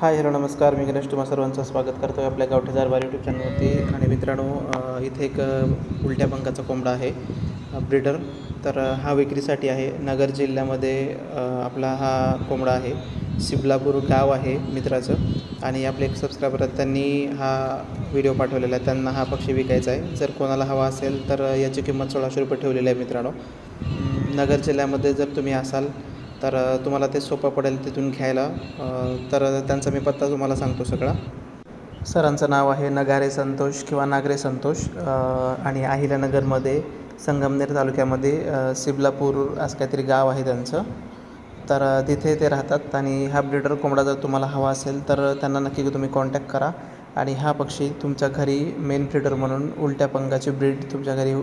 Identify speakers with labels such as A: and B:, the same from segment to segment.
A: Hi hello नमस्कार. मी गणेश तुम्हा सर्वांचं स्वागत करतो आहे आपल्या गावठी जारबार यूट्यूब चॅनलवरती आणि मित्रांनो इथे एक उलट्या पंखाचा कोंबडा आहे ब्रिडर तर हा विक्रीसाठी आहे. नगर जिल्ह्यामध्ये आपला हा कोंबडा आहे. सिबलापूर गाव आहे मित्राचं. आणि आपले एक सबस्क्रायबर आहेत त्यांनी हा व्हिडिओ पाठवलेला आहे. त्यांना हा पक्षी विकायचा आहे. जर कोणाला हवा असेल तर याची किंमत सोळाशे रुपये ठेवलेली आहे मित्रांनो. नगर जिल्ह्यामध्ये जर तुम्ही असाल तर तुम्हाला ते सोपं पडेल तिथून घ्यायला. तर त्यांचा मी पत्ता तुम्हाला सांगतो सगळा. सरांचं नाव आहे नगारे संतोष किंवा नागरे संतोष. आणि अहिल्यानगरमध्ये संगमनेर तालुक्यामध्ये सिबलापूर असं काहीतरी गाव आहे त्यांचं. तर तिथे ते राहतात आणि हा ब्रिडर कोंबडा जर तुम्हाला हवा असेल तर त्यांना नक्की तुम्ही कॉन्टॅक्ट करा. आणि हा पक्षी तुमच्या घरी मेन ब्रिडर म्हणून उलट्या पंगाची ब्रीड तुमच्या घरी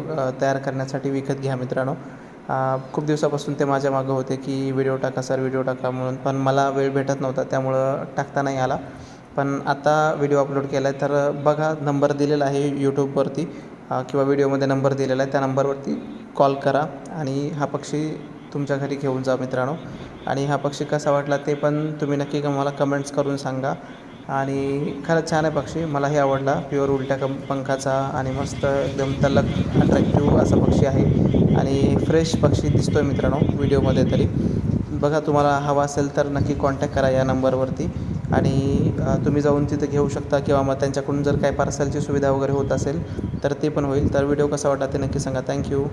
A: तयार करण्यासाठी विकत घ्या मित्रांनो. खूप दिवसापासून ते माझ्या मागं होते की व्हिडिओ टाका सर व्हिडिओ टाका म्हणून. पण मला वेळ भेटत नव्हता त्यामुळं टाकता नाही आला. पण आता व्हिडिओ अपलोड केला आहे तर बघा नंबर दिलेला आहे यूट्यूबवरती किंवा व्हिडिओमध्ये नंबर दिलेला आहे त्या नंबरवरती कॉल करा. आणि हा पक्षी तुमच्या घरी घेऊन जा मित्रांनो. आणि हा पक्षी कसा वाटला ते पण तुम्ही नक्की मला कमेंट्स करून सांगा. आणि खरंच छान आहे पक्षी मलाही आवडला. प्युअर उलट्या कं पंखाचा आणि मस्त एकदम तलक अट्रॅक्टिव्ह असा पक्षी आहे. आणि फ्रेश पक्षी दिसतो आहे मित्रांनो व्हिडिओमध्ये तरी. बघा तुम्हाला हवा असेल तर नक्की कॉन्टॅक्ट करा या नंबरवरती. आणि तुम्ही जाऊन तिथं घेऊ शकता किंवा मग त्यांच्याकडून जर काही पार्सलची सुविधा वगैरे होत असेल तर ते पण होईल. तर व्हिडिओ कसा वाटला ते नक्की सांगा. थँक्यू